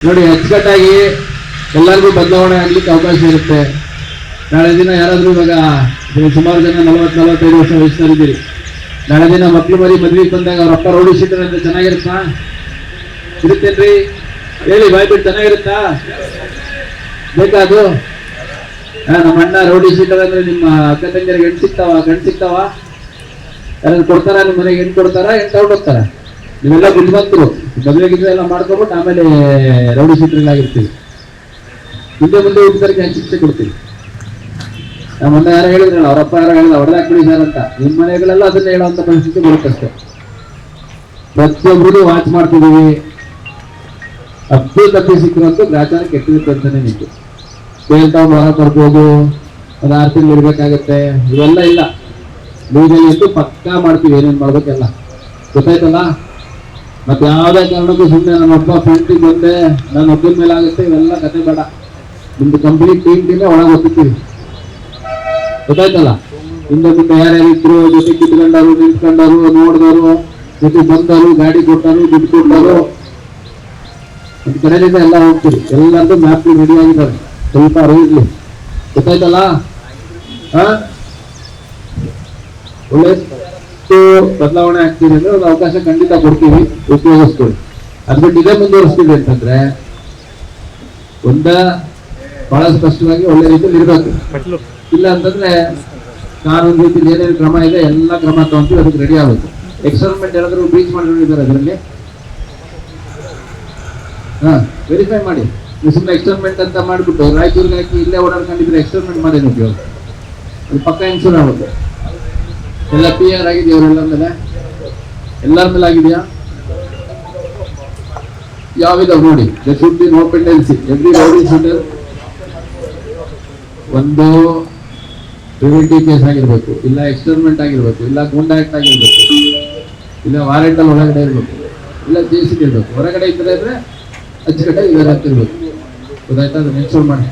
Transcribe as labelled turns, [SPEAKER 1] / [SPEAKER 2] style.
[SPEAKER 1] ನೋಡಿ ಅಚ್ಚುಕಟ್ಟಾಗಿ ಎಲ್ಲರಿಗೂ ಬದಲಾವಣೆ ಆಗ್ಲಿಕ್ಕೆ ಅವಕಾಶ ಇರುತ್ತೆ. ನಾಳೆ ದಿನ ಯಾರಾದರೂ ಇವಾಗ ಸುಮಾರು ಜನ ನಲವತ್ತು ನಲವತ್ತೈದು ವರ್ಷ ವಯಸ್ಸಿನಲ್ಲಿದ್ದೀರಿ ನಾಳೆ ದಿನ ಮಕ್ಳು ಮರಿ ಮದ್ವೆ ಬಂದಾಗ ಅವ್ರ ಅಪ್ಪ ರೌಡಿ ಅಂತ ಚೆನ್ನಾಗಿರುತ್ತಾ? ಇರುತ್ತೇನ್ರಿ? ಹೇಳಿ ಬಾಯ್ಬಿಟ್ಟು ಚೆನ್ನಾಗಿರುತ್ತಾ? ಬೇಕಾ ಅದು? ಆ, ನಮ್ಮ ಅಣ್ಣ ರೌಡಿ ಅಂದ್ರೆ ನಿಮ್ಮ ಅಕ್ಕ ತಂಗಿಯರಿಗೆ ಹೆಣ್ಣು ಸಿಗ್ತಾವ? ಗಂಡು ಸಿಗ್ತಾವ? ಯಾರು ಕೊಡ್ತಾರ? ನಿಮ್ಮ ಮನೆಗೆ ಹೆಣ್ಣು ಕೊಡ್ತಾರ? ಹೆಣ್ಣು ತಗೊಂಡೋಗ್ತಾರ ನೀವೆಲ್ಲ ಬುದ್ಧಿವಂತರು ಮದುವೆ ಗಿದ್ವೆ ಎಲ್ಲ ಮಾಡ್ಕೊಬಿಟ್ಟು ಆಮೇಲೆ ರೌಡಿ ಶೀಟರ್ಗಳಾಗಿರ್ತೀವಿ ಮುಂದೆ ಮುಂದೆ ಹುಟ್ಟಿದರಿಗೆ ಶಿಕ್ಷೆ ಕೊಡ್ತೀವಿ. ನಮ್ಮ ಮೊನ್ನೆ ಯಾರು ಹೇಳಿದ್ರಲ್ಲ ಅವರಪ್ಪ ಯಾರೋ ಹೇಳಿದ್ರೆ ಹೊಡೆದಾಕ್ಬಿಡಿ ಸರ್ ಅಂತ. ನಿಮ್ಮ ಮನೆಗಳೆಲ್ಲ ಅದನ್ನ ಹೇಳುವಂತ ಪರಿಸ್ಥಿತಿ ಬರುತ್ತಷ್ಟೆ ಪ್ರತಿಯೊಬ್ಬರು ವಾಚ್ ಮಾಡ್ತಿದ್ದೀವಿ. ಅಪ್ಪಿ ತಪ್ಪಿ ಸಿಕ್ಕಿರೋಂಥ ಗ್ರಾಚಾರ ಕೆಟ್ಟಿರುತ್ತೆ ಅಂತಾನೆ ನಿಂತು. ಕೇಳ್ತಾ ಹೊರ ಬರ್ಬೋದು, ಒಂದು ಆರು ತಿಂಗಳು ಇರ್ಬೇಕಾಗತ್ತೆ, ಇವೆಲ್ಲ ಇಲ್ಲ. ಬೀಜಲ್ಲಿ ಇಟ್ಟು ಪಕ್ಕಾ ಮಾಡ್ತೀವಿ ಏನೇನು ಮಾಡ್ಬೇಕೆಲ್ಲ. ಗೊತ್ತಾಯ್ತಲ್ಲ? ಮತ್ತೆ ಯಾವುದೇ ಕಾರಣಕ್ಕೂ ಸುಮ್ಮನೆ ನಮ್ಮ ಒಬ್ಬ ಫ್ರೆಂಡಿಗೆ ಬಂದೆ, ನನ್ನ ಒಬ್ಬನ ಮೇಲೆ ಆಗುತ್ತೆ ಇವೆಲ್ಲ ಕತೆ ಬೇಡ. ನಿಮ್ದು ಕಂಪ್ಲೀಟ್ ಟೀಮ್ ಟೀಮೇ ಒಳಗೆ ಹೋಗ್ತೀವಿ ಗೊತ್ತಾಯ್ತಲ್ಲ? ಹಿಂದೆ ಮುಂದೆ ಯಾರ್ಯಾರು ಇದ್ರು, ಜೊತೆ ಕಿತ್ಕೊಂಡರು, ನಿಂತ್ಕೊಂಡರು, ನೋಡಿದವರು, ಜೊತೆ ಬಂದರು, ಗಾಡಿ ಕೊಟ್ಟರು, ದುಡ್ಡು ಕೊಟ್ಟರು. ಒಂದು ಕಡೆಯಿಂದ ಎಲ್ಲ ಹೋಗ್ತೀವಿ. ಎಲ್ಲರದ್ದು ಮ್ಯಾಪ್ ರೆಡಿ ಆಗಿದ್ದಾರೆ. ಸ್ವಲ್ಪ ಅರಿವು ಇರ್ಲಿ ಗೊತ್ತಾಯ್ತಲ್ಲ? ಹಾ? ಒಳ್ಳೆ ಬದಲಾವಣೆ ಆಗ್ತಿದೆ ಅಂದ್ರೆ ಒಂದು ಅವಕಾಶ ಖಂಡಿತ ಕೊಡ್ತೀವಿ ಉಪಯೋಗಿಸ್ತೀವಿ ಅದ್ ಬಿಟ್ಟು ಇದೇ ಮುಂದುವರಿಸ್ತೀವಿ ಅಂತಂದ್ರೆ ಒಂದ ಬಹಳ ಸ್ಪಷ್ಟವಾಗಿ ಒಳ್ಳೆ ರೀತಿಯಲ್ಲಿ ಇರಬೇಕು. ಇಲ್ಲ ಅಂತಂದ್ರೆ ಕಾನೂನು ರೀತಿಯಲ್ಲಿ ಏನೇನು ಕ್ರಮ ಇದೆ, ಎಲ್ಲ ಕ್ರಮ ತಗೊಂತೀವಿ ಅದಕ್ಕೆ ರೆಡಿ ಆಗುತ್ತೆ. ಎಕ್ಸ್ಪರಿಮೆಂಟ್ ಏನಾದ್ರು ಬ್ರೀಚ್ ಮಾಡಿದ್ದಾರೆ ಅದರಲ್ಲಿ? ಹಾ ವೆರಿಫೈ ಮಾಡಿ. ಸುಮ್ಮನೆ ಎಕ್ಸ್ಪೆರಿಮೆಂಟ್ ಅಂತ ಮಾಡಿಬಿಟ್ಟು ರಾಯಚೂರಿಗೆ ಹಾಕಿ ಇಲ್ಲೇ ಓಡಾಡ್ಕೊಂಡಿದ್ರೆ ಎಕ್ಸ್ಪರಿಮೆಂಟ್ ಮಾಡಿ ಉಪಯೋಗ? ಅದು ಪಕ್ಕ ಇನ್ಸೂರ್ ಆಗುತ್ತೆ. ಎಲ್ಲ ಪಿ ಆರ್ ಆಗಿದೆಯಾ ಅವರೆಲ್ಲರ ಮೇಲೆ? ಎಲ್ಲರ ಮೇಲೆ ಆಗಿದೆಯಾ? ಯಾವಿದ ನೋಡಿ. The should be no pendency every rowdy sheeter ಒಂದು ಪ್ರಿವೆಂಟಿವ್ ಕೇಸ್ ಆಗಿರ್ಬೇಕು. ಇಲ್ಲ ಎಕ್ಸ್ಪೆರಿಮೆಂಟ್ ಆಗಿರ್ಬೇಕು. ಇಲ್ಲ ಗೂಂಡಾ ಆಕ್ಟ್ ಆಗಿರ್ಬೇಕು. ಇಲ್ಲ ವಾರೆಂಟ್ ಅಲ್ಲಿ ಒಳಗಡೆ ಇರ್ಬೇಕು. ಇಲ್ಲ ಜೇಸಿಗೆ ಇರ್ಬೇಕು. ಹೊರಗಡೆ ಇದ್ರೆ ಅಂದ್ರೆ ಅಚ್ಚುಕಟ್ಟಾಗಿ ಇದ್ದಾರೆ ಅಂತ ಇರ್ಬೇಕು ಗೊತ್ತಾಯ್ತಾ? ಅದನ್ನ ಮಾಡಿ.